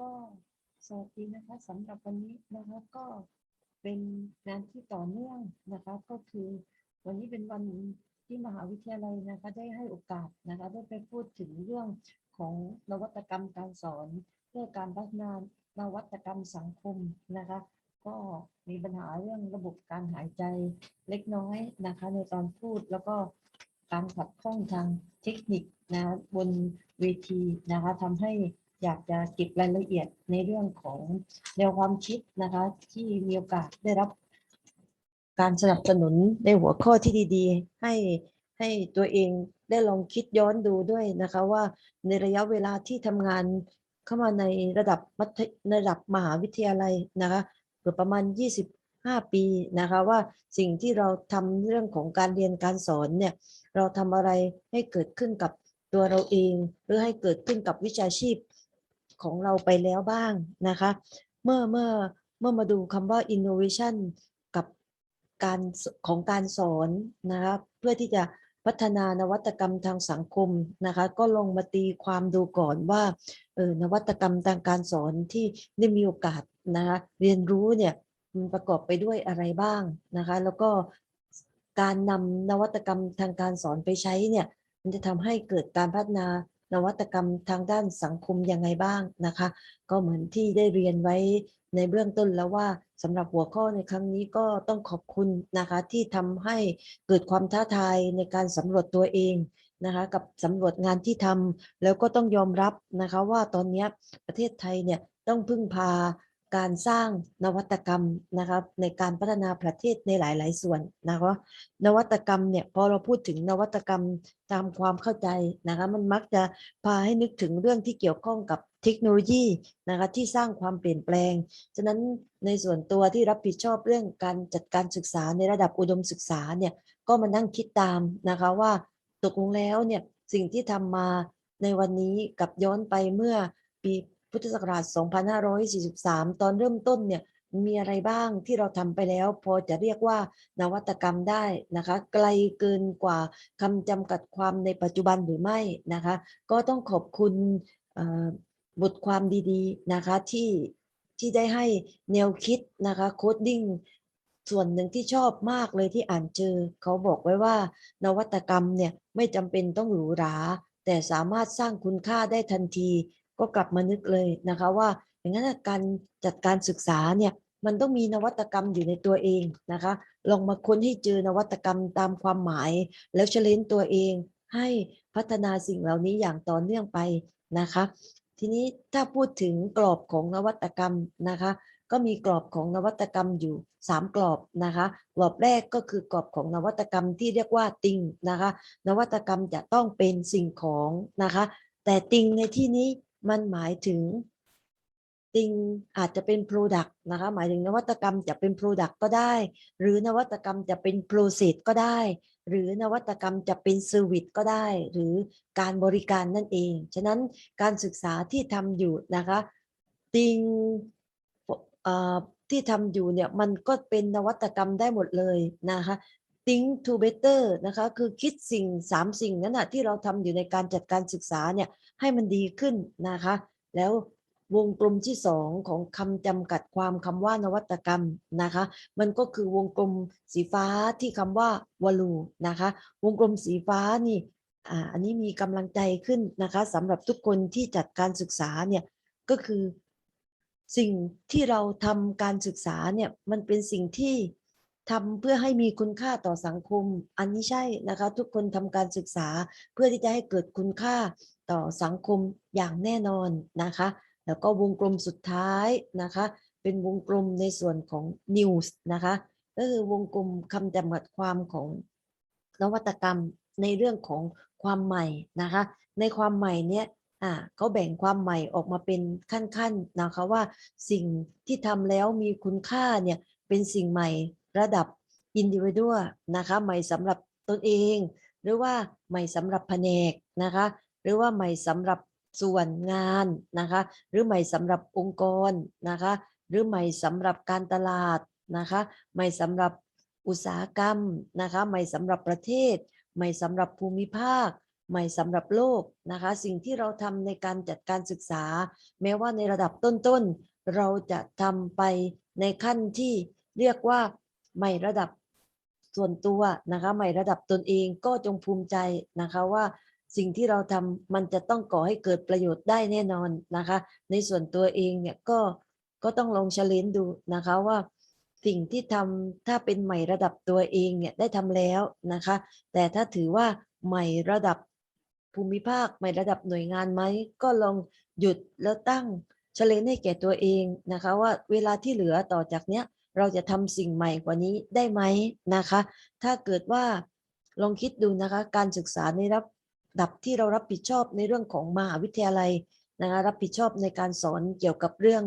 ก็สวัสดีนะคะสำหรับวันนี้นะคะก็เป็นงานที่ต่อเนื่องนะคะ ก็คือวันนี้เป็นวันที่มหาวิทยาลัยนะคะได้ให้โอกาสนะคะได้ไปพูดถึงเรื่องของนวัตกรรมการสอน เพื่อการพัฒนานวัตกรรมสังคมนะคะ ก็มีปัญหาเรื่องระบบการหายใจเล็กน้อยนะคะ ในตอนพูดแล้วก็การขัดข้องทางเทคนิคนะบนเวทีนะคะทำให้ อยากจะเก็บรายละเอียดในเรื่องของแนวความคิดนะคะ ที่มีโอกาสได้รับ การสนับสนุนในหัวข้อที่ดีๆ ให้ให้ตัวเองได้ลองคิดย้อนดูด้วยนะคะ ว่าในระยะเวลาที่ทำงานเข้ามาในระดับมัธยระดับมหาวิทยาลัยนะคะเกือบประมาณ 25 ปีนะคะ ว่าสิ่งที่เราทำเรื่องของการเรียนการสอนเนี่ยเราทำอะไรให้เกิดขึ้นกับตัวเราเอง หรือให้เกิดขึ้นกับวิชาชีพ ของเราไปแล้วบ้างนะคะ เมื่อเมื่อเมื่อมาดูคำว่า innovation กับการของการสอนนะคะเพื่อที่จะพัฒนานวัตกรรมทางสังคมนะคะก็ลงมาตีความดูก่อนว่าเออนวัตกรรมทางการสอนที่ได้มีโอกาสนะคะเรียนรู้เนี่ยมันประกอบไปด้วยอะไรบ้างนะคะแล้วก็การนำนวัตกรรมทางการสอนไปใช้เนี่ยมันจะทำให้เกิดการพัฒนา นวัตกรรมทางด้านสังคมยังไงบ้างนะคะ ก็เหมือนที่ได้เรียนไว้ในเบื้องต้นแล้วว่าสำหรับหัวข้อในครั้งนี้ก็ต้องขอบคุณนะคะที่ทำให้เกิดความท้าทายในการสำรวจตัวเองนะคะกับสำรวจงานที่ทำแล้วก็ต้องยอมรับนะคะว่าตอนนี้ประเทศไทยเนี่ยต้องพึ่งพา การสร้างนวัตกรรมนะครับในการพัฒนาประเทศในหลาย ๆ ส่วนนะคะนวัตกรรมเนี่ยพอเราพูดถึงนวัตกรรมตามความเข้าใจนะคะมันมักจะพาให้นึกถึงเรื่องที่เกี่ยวข้องกับเทคโนโลยีนะคะที่สร้างความเปลี่ยนแปลง ฉะนั้นในส่วนตัวที่รับผิดชอบเรื่องการจัดการศึกษาในระดับอุดมศึกษาเนี่ยก็มานั่งคิดตามนะคะว่าตกลงแล้วเนี่ยสิ่งที่ทำมาในวันนี้กับย้อนไปเมื่อปี พุทธศักราช 2543 ตอนเริ่มต้นเนี่ยมีอะไรบ้างที่เราทำไปแล้วพอจะเรียกว่านวัตกรรมได้นะคะ ไกลเกินกว่าคำจำกัดความในปัจจุบันหรือไม่นะคะ ก็ต้องขอบคุณบทความดีๆนะคะที่ที่ได้ให้แนวคิดนะคะโคดดิ้งส่วนหนึ่งที่ชอบมากเลยที่อ่านเจอ เขาบอกไว้ว่า นวัตกรรมเนี่ยไม่จำเป็นต้องหรูหรา แต่สามารถสร้างคุณค่าได้ทันที ก็กลับมานึกเลยนะคะว่าอย่างนั้นการจัดการศึกษาเนี่ยมันต้องมีนวัตกรรมอยู่ในตัวเองนะคะ ลองมาค้นให้เจอนวัตกรรมตามความหมาย แล้วเชลนตัวเองให้พัฒนาสิ่งเหล่านี้อย่างต่อเนื่องไปนะคะ ทีนี้ถ้าพูดถึงกรอบของนวัตกรรมนะคะ ก็มีกรอบของนวัตกรรมอยู่ 3 กรอบนะคะกรอบแรกก็คือกรอบของนวัตกรรมที่เรียกว่าติงนะคะ นวัตกรรมจะต้องเป็นสิ่งของนะคะ แต่ติงในที่นี้ มันหมายถึงติงอาจจะเป็น Product นะคะหมายถึงนวัตกรรมจะเป็น Product ก็ได้ หรือนวัตกรรมจะเป็น Process ก็ได้ หรือนวัตกรรมจะเป็น Service ก็ได้ หรือการบริการนั่นเอง ฉะนั้นการศึกษาที่ทำอยู่นะคะติงที่ทำอยู่เนี่ยมันก็เป็นนวัตกรรมได้หมดเลยนะคะ think to better นะคะคือคิดสิ่งสามสิ่งนั้นนะที่เราทำอยู่ในการจัดการศึกษาเนี่ยให้มันดีขึ้นนะคะ แล้ววงกลมที่สองของคำจำกัดความคำว่านวัตกรรมนะคะ มันก็คือวงกลมสีฟ้าที่คำว่าวลูนะคะ วงกลมสีฟ้านี่อ่าอันนี้มีกำลังใจขึ้นนะคะสำหรับทุกคนที่จัดการศึกษาเนี่ยก็คือสิ่งที่เราทำการศึกษาเนี่ยมันเป็นสิ่งที่ ทำเพื่อให้มีคุณค่าต่อสังคม อันนี้ใช่นะคะ ทุกคนทำการศึกษาเพื่อที่จะให้เกิดคุณค่าต่อสังคมอย่างแน่นอนนะคะ แล้วก็วงกลมสุดท้ายนะคะ เป็นวงกลมในส่วนของ news นะคะ ก็คือวงกลมคำจำกัดความของนวัตกรรมในเรื่องของความใหม่นะคะ ในความใหม่เนี้ยอ่าเขาแบ่งความใหม่ออกมาเป็นขั้นๆนะคะว่าสิ่งที่ทำแล้วมีคุณค่าเนี่ยเป็นสิ่งใหม่ ระดับ individual นะคะใหม่สำหรับตนเอง หรือว่าใหม่สำหรับแผนกนะคะหรือว่าใหม่สำหรับส่วนงานนะคะหรือใหม่สำหรับองค์กรนะคะหรือใหม่สำหรับการตลาดนะคะใหม่สำหรับอุตสาหกรรมนะคะใหม่สำหรับประเทศ ใหม่สำหรับภูมิภาค ใหม่สำหรับโลกนะคะสิ่งที่เราทำในการจัดการศึกษา แม้ว่าในระดับต้นๆ เราจะทำไปในขั้นที่เรียกว่า ใหม่ระดับส่วนตัวนะคะ ใหม่ระดับตนเองก็จงภูมิใจนะคะว่าสิ่งที่เราทำมันจะต้องก่อให้เกิดประโยชน์ได้แน่นอนนะคะ ในส่วนตัวเองเนี่ยก็ก็ต้องลองเฉลนดูนะคะว่าสิ่งที่ทำถ้าเป็นใหม่ระดับตัวเองเนี่ยได้ทำแล้วนะคะ แต่ถ้าถือว่าใหม่ระดับภูมิภาคใหม่ระดับหน่วยงานไหมก็ลองหยุดแล้วตั้งเฉลนให้แก่ตัวเองนะคะ ว่าเวลาที่เหลือต่อจากเนี้ย เราจะทำสิ่งใหม่กว่านี้ได้ไหมนะคะ ถ้าเกิดว่าลองคิดดูนะคะ การศึกษาในระดับที่เรารับผิดชอบในเรื่องของมหาวิทยาลัยนะคะรับผิดชอบในการสอนเกี่ยวกับเรื่อง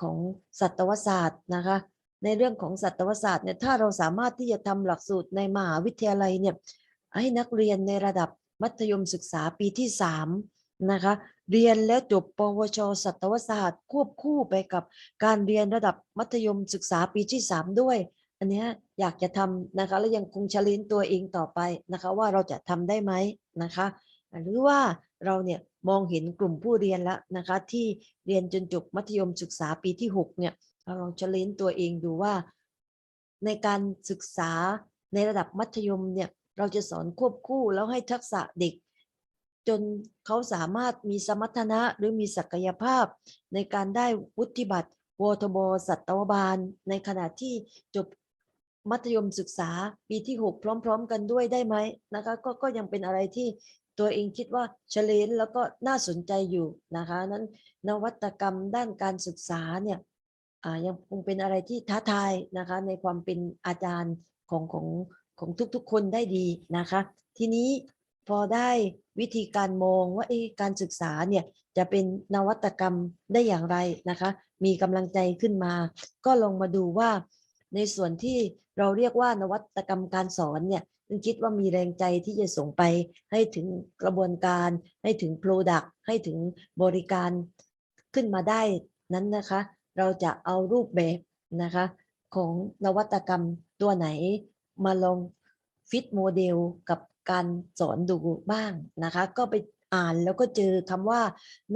ของสัตวศาสตร์นะคะ ในเรื่องของสัตวศาสตร์เนี่ยถ้าเราสามารถที่จะทำหลักสูตรในมหาวิทยาลัยเนี่ยให้นักเรียนในระดับมัธยมศึกษาปีที่ 3 นะคะ เรียนแล้วจบปวช สัตวศาสตร์ ควบคู่ไปกับการเรียนระดับมัธยมศึกษาปีที่ 3 ด้วย อันนี้อยากจะทำนะคะ และยังคงชลินตัวเองต่อไปนะคะ ว่าเราจะทำได้ไหมนะคะ หรือว่าเราเนี่ยมองเห็นกลุ่มผู้เรียนแล้วนะคะ ที่เรียนจนจบมัธยมศึกษาปีที่ 6 เนี่ยเราลองเชลนตัวเองดูว่า ในการศึกษาในระดับมัธยมเนี่ยเราจะสอนควบคู่แล้วให้ทักษะเด็ก จนเขาสามารถมีสมรรถนะหรือมีศักยภาพ ในการได้วุฒิบัตรวทบสัตวบาล ในขณะที่จบมัธยมศึกษาปีที่ 6 พร้อม ๆ กันด้วยได้ไหมนะคะก็ก็ยังเป็นอะไรที่ตัวเองคิดว่าเฉลนแล้วก็น่าสนใจอยู่นะคะนั้นนวัตกรรมด้านการศึกษาเนี่ยยังคงเป็นอะไรที่ท้าทายนะคะในความเป็นอาจารย์ของของของทุกๆคนได้ดีนะคะ ทีนี้ พอได้วิธีการมองว่าเอ๊ะการศึกษาเนี่ยจะเป็นนวัตกรรมได้อย่างไรนะคะ มีกำลังใจขึ้นมา ก็ลองมาดูว่า ในส่วนที่เราเรียกว่านวัตกรรมการสอนเนี่ยคิดว่ามีแรงใจที่จะส่งไปให้ถึงกระบวนการ ให้ถึง Product ให้ถึงบริการขึ้นมาได้นั้นนะคะ เราจะเอารูปแบบนะคะ ของนวัตกรรมตัวไหนมาลองฟิตโมเดลกับ การสอนดูบ้างนะคะ ก็ไปอ่านแล้วก็เจอคำว่า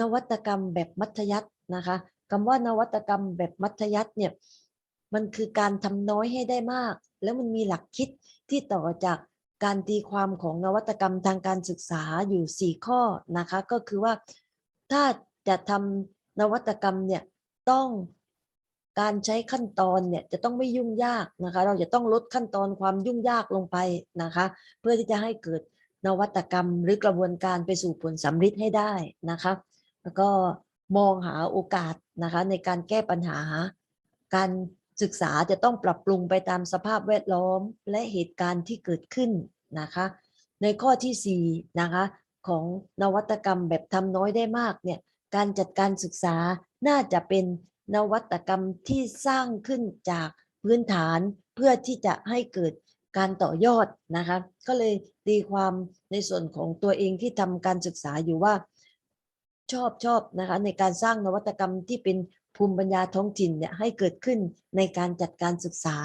นวัตกรรมแบบมัธยัตินะคะคำว่านวัตกรรมแบบมัธยัติเนี่ยมันคือการทำน้อยให้ได้มาก แล้วมันมีหลักคิดที่ต่อจากการตีความของนวัตกรรมทางการศึกษาอยู่ 4 ข้อนะคะ ก็คือว่าถ้าจะทำนวัตกรรมเนี่ยต้อง การใช้ขั้นตอนเนี่ยจะต้องไม่ยุ่งยากนะคะ เราจะต้องลดขั้นตอนความยุ่งยากลงไปนะคะ เพื่อที่จะให้เกิดนวัตกรรมหรือกระบวนการไปสู่ผลสำเร็จให้ได้นะคะ แล้วก็มองหาโอกาสนะคะในการแก้ปัญหา การศึกษาจะต้องปรับปรุงไปตามสภาพแวดล้อมและเหตุการณ์ที่เกิดขึ้นนะคะ ในข้อที่4นะคะของนวัตกรรมแบบทำน้อยได้มากเนี่ยการจัดการศึกษาน่าจะเป็น นวัตกรรมที่สร้างขึ้นจากพื้นฐานเพื่อที่จะให้เกิดการต่อยอดนะคะ ก็เลยตีความในส่วนของตัวเองที่ทำการศึกษาอยู่ว่าชอบชอบนะคะในการสร้างนวัตกรรมที่เป็นภูมิปัญญาท้องถิ่นเนี่ยให้เกิดขึ้นในการจัดการศึกษา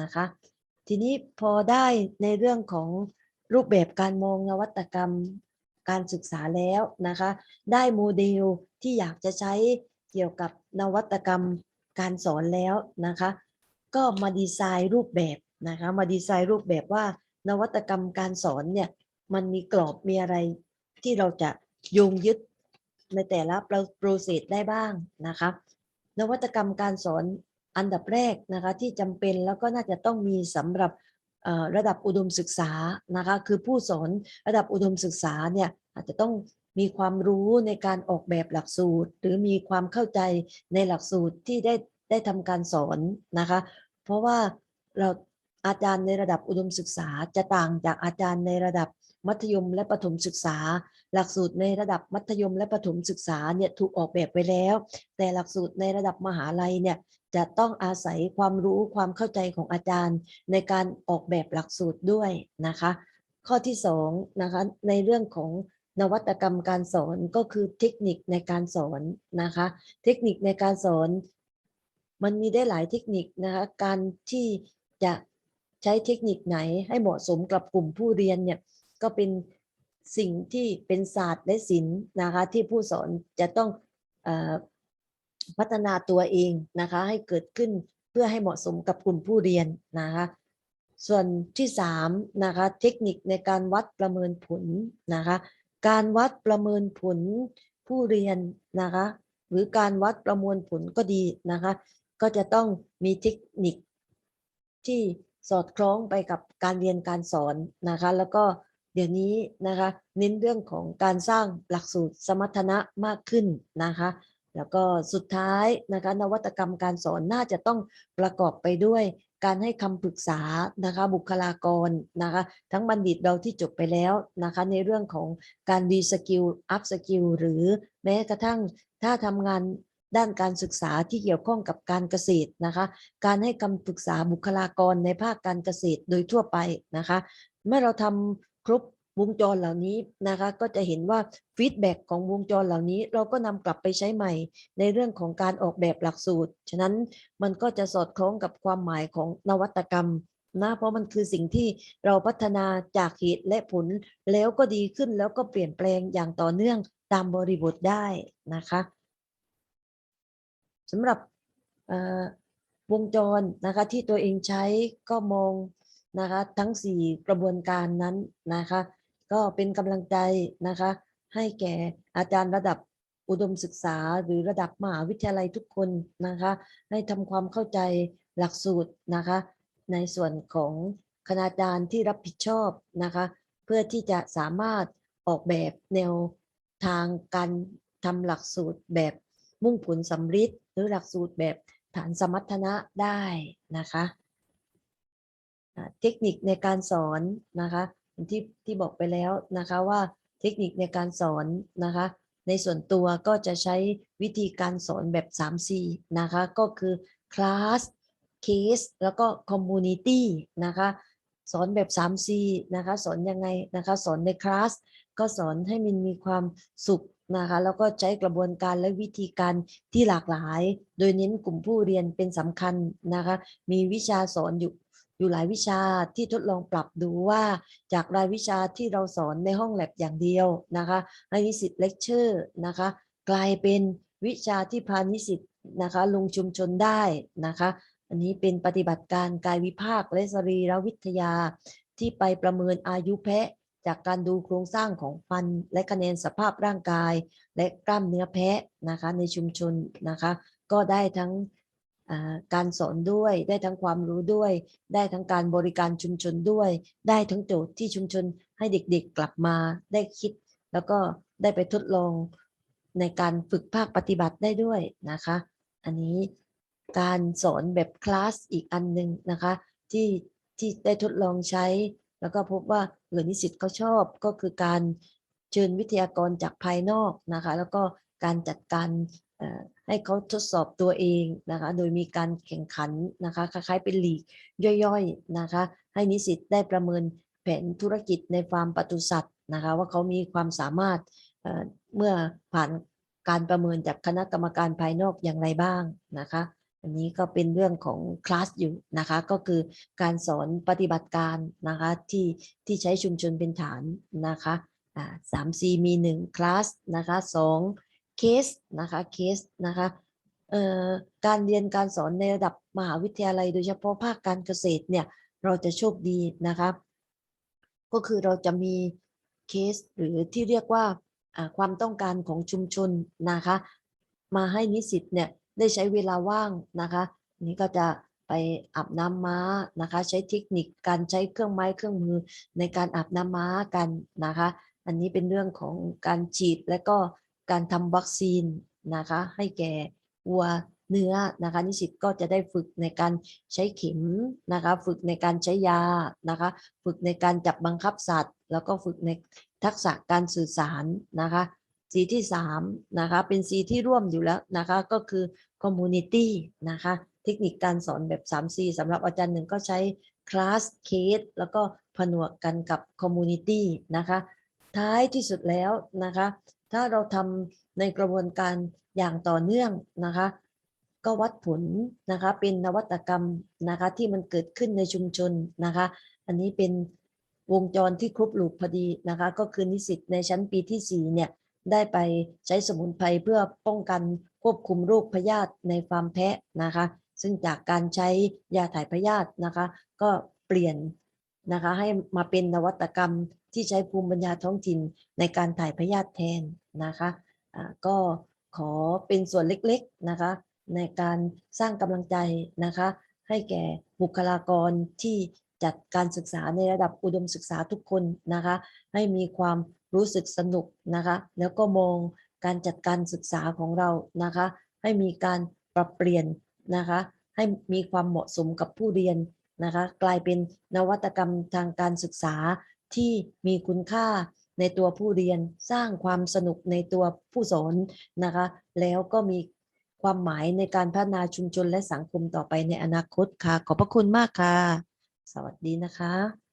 นะคะ ทีนี้พอได้ในเรื่องของรูปแบบการมองนวัตกรรมการศึกษาแล้วนะคะ ได้โมเดลที่อยากจะใช้ เกี่ยวกับนวัตกรรมการสอนแล้วนะคะ ก็มาดีไซน์รูปแบบนะคะมาดีไซน์รูปแบบว่านวัตกรรมการสอนเนี่ยมันมีกรอบมีอะไรที่เราจะโยงยึดในแต่ละโปรเซสได้บ้างนะคะ นวัตกรรมการสอนอันดับแรกนะคะที่จำเป็นแล้วก็น่าจะต้องมีสำหรับระดับอุดมศึกษานะคะคือผู้สอนระดับอุดมศึกษาเนี่ยอาจจะต้อง มีความรู้ในการออกแบบหลักสูตร หรือมีความเข้าใจในหลักสูตรที่ได้ได้ทำการสอนนะคะ เพราะว่าเราอาจารย์ในระดับอุดมศึกษาจะต่างจากอาจารย์ในระดับมัธยมและประถมศึกษา หลักสูตรในระดับมัธยมและประถมศึกษาเนี่ยถูกออกแบบไปแล้ว แต่หลักสูตรในระดับมหาลัยเนี่ยจะต้องอาศัยความรู้ความเข้าใจของอาจารย์ ในการออกแบบหลักสูตรด้วยนะคะ ข้อที่สองนะคะในเรื่องของ นวัตกรรมการสอนก็คือเทคนิคในการสอนนะคะ เทคนิคในการสอน มันมีได้หลายเทคนิคนะคะ การที่จะใช้เทคนิคไหนให้เหมาะสมกับกลุ่มผู้เรียนเนี่ยก็เป็นสิ่งที่เป็นศาสตร์และศิลป์นะคะ ที่ผู้สอนจะต้องอพัฒนาตัวเองนะคะ ให้เกิดขึ้นเพื่อให้เหมาะสมกับกลุ่มผู้เรียนนะคะส่วนที่สามนะคะเทคนิคในการวัดประเมินผลนะคะ การวัดประเมินผลผู้เรียนนะคะ หรือการวัดประมวลผลก็ดีนะคะ ก็จะต้องมีเทคนิคที่สอดคล้องไปกับการเรียนการสอนนะคะ แล้วก็เดี๋ยวนี้นะคะ เน้นเรื่องของการสร้างหลักสูตรสมรรถนะมากขึ้นนะคะ แล้วก็สุดท้ายนะคะนวัตกรรมการสอนน่าจะต้องประกอบไปด้วยการให้คำปรึกษานะคะบุคลากรนะคะทั้งบัณฑิตเราที่จบไปแล้วนะคะในเรื่องของการดีสกิลอัพสกิลหรือแม้กระทั่งถ้าทำงานด้านการศึกษาที่เกี่ยวข้องกับการเกษตรนะคะการให้คำปรึกษาบุคลากรในภาคการเกษตรโดยทั่วไปนะคะเมื่อเราทำครบ วงจรเหล่านี้นะคะ ก็จะเห็นว่าฟีดแบ็กของวงจรเหล่านี้ เราก็นำกลับไปใช้ใหม่ ในเรื่องของการออกแบบหลักสูตร ฉะนั้นมันก็จะสอดคล้องกับความหมายของนวัตกรรมนะเพราะมันคือสิ่งที่เราพัฒนาจากเหตุและผล แล้วก็ดีขึ้นแล้วก็เปลี่ยนแปลงอย่างต่อเนื่องตามบริบทได้นะคะสำหรับวงจรนะคะที่ตัวเองใช้ก็มองนะคะทั้ง 4 กระบวนการนั้นนะคะ ก็เป็นกำลังใจนะคะ ให้แก่อาจารย์ระดับอุดมศึกษาหรือระดับมหาวิทยาลัยทุกคนนะคะ ให้ทำความเข้าใจหลักสูตรนะคะ ในส่วนของคณาจารย์ที่รับผิดชอบนะคะ เพื่อที่จะสามารถออกแบบแนวทางการทำหลักสูตรแบบมุ่งผลสำฤทธิ์หรือหลักสูตรแบบฐานสมรรถนะได้นะคะ เทคนิคในการสอนนะคะ ที่ที่บอกไปแล้วนะคะว่าเทคนิคในการสอนนะคะ ในส่วนตัวก็จะใช้วิธีการสอนแบบ 3C นะคะ ก็คือ class case แล้วก็ community นะคะ สอนแบบ 3C นะคะ สอนยังไงนะคะ สอนในคลาสก็สอนให้มันมีความสุขนะคะ แล้วก็ใช้กระบวนการและวิธีการที่หลากหลาย โดยเน้นกลุ่มผู้เรียนเป็นสำคัญนะคะ มีวิชาสอนอยู่ อยู่หลายวิชาที่ทดลองปรับดูว่าจากรายวิชาที่เราสอนในห้องแลบอย่างเดียวนะคะให้นิสิตเลคเชอร์นะคะกลายเป็นวิชาที่พานิสิตนะคะลงชุมชนได้นะคะอันนี้เป็นปฏิบัติการกายวิภาคและสรีรวิทยา ที่ไปประเมินอายุแพะ จากการดูโครงสร้างของฟัน และคะแนนสภาพร่างกาย และกล้ามเนื้อแพะนะคะในชุมชนนะคะ ก็ได้ทั้ง การสอนด้วย ได้ทั้งความรู้ด้วย ได้ทั้งการบริการชุมชนด้วย ได้ทั้งโจทย์ที่ชุมชนให้เด็กๆกลับมาได้คิด แล้วก็ได้ไปทดลองในการฝึกภาคปฏิบัติได้ด้วยนะคะ อันนี้การสอนแบบคลาสอีกอันหนึ่งนะคะที่ที่ได้ทดลองใช้ แล้วก็พบว่าเออนิสิตเขาชอบก็คือการเชิญวิทยากรจากภายนอกนะคะ แล้วก็การจัดการ ให้เขาทดสอบตัวเองนะคะ โดยมีการแข่งขันนะคะ คล้ายๆเป็นลีกย่อยๆนะคะ ให้นิสิตได้ประเมินแผนธุรกิจในฟาร์มปศุสัตว์นะคะ ว่าเขามีความสามารถเเมื่อผ่านการประเมินจากคณะกรรมการภายนอกอย่างไรบ้างนะคะ อันนี้ก็เป็นเรื่องของคลาสอยู่นะคะ ก็คือการสอนปฏิบัติการนะคะที่ที่ใช้ชุมชนเป็นฐานนะคะอ่าสามซีมีหนึ่งคลาสนะคะสอง เคสนะคะเคสนะคะการเรียนการสอนในระดับมหาวิทยาลัย โดยเฉพาะภาคการเกษตรเนี่ยเราจะโชคดีนะคะก็คือเราจะมีเคสหรือที่เรียกว่าความต้องการของชุมชนนะคะมาให้นิสิตเนี่ยได้ใช้เวลาว่างนะคะนนี้ก็จะไปอาบน้ำม้านะคะใช้เทคนิคการใช้เครื่องไม้เครื่องมือในการอาบน้ำม้ากันนะคะ อันนี้เป็นเรื่องของการฉีดและก็ การทำวัคซีนนะคะให้แก่วัวเนื้อนะคะนิสิตก็จะได้ฝึกในการใช้เข็มนะคะฝึกในการใช้ยานะคะฝึกในการจับบังคับสัตว์ แล้วก็ฝึกในทักษะการสื่อสารนะคะสีที่สามนะคะเป็นสีที่ร่วมอยู่แล้วนะคะก็คือ community นะคะเทคนิคการสอนแบบ 3C สำหรับอาจารย์หนึ่งก็ใช้ class case แล้วก็ผนวกกันกับ community นะคะท้ายที่สุดแล้วนะคะ ถ้าเราทำในกระบวนการอย่างต่อเนื่องนะคะ ก็วัดผลนะคะเป็นนวัตกรรมนะคะที่มันเกิดขึ้นในชุมชนนะคะ อันนี้เป็นวงจรที่ครบลูปพอดีนะคะ ก็คือนิสิตในชั้นปีที่ 4 เนี่ยได้ไปใช้สมุนไพรเพื่อป้องกันควบคุมโรคพยาธิในฟาร์มแพะนะคะ ซึ่งจากการใช้ยาถ่ายพยาธินะคะ ก็เปลี่ยนนะคะให้มาเป็นนวัตกรรม ที่ใช้ภูมิปัญญาท้องถิ่นในการถ่ายพยาธิแทนนะคะก็ขอเป็นส่วนเล็กๆนะคะในการสร้างกำลังใจนะคะให้แก่บุคลากรที่จัดการศึกษาในระดับอุดมศึกษาทุกคนนะคะให้มีความรู้สึกสนุกนะคะแล้วก็มองการจัดการศึกษาของเรานะคะให้มีการปรับเปลี่ยนนะคะให้มีความเหมาะสมกับผู้เรียนนะคะกลายเป็นนวัตกรรมทางการศึกษา ที่มีคุณค่าในตัวผู้เรียนสร้างความสนุกในตัวผู้สอนนะคะ แล้วก็มีความหมายในการพัฒนาชุมชนและสังคมต่อไปในอนาคตค่ะ ขอบพระคุณมากค่ะ สวัสดีนะคะ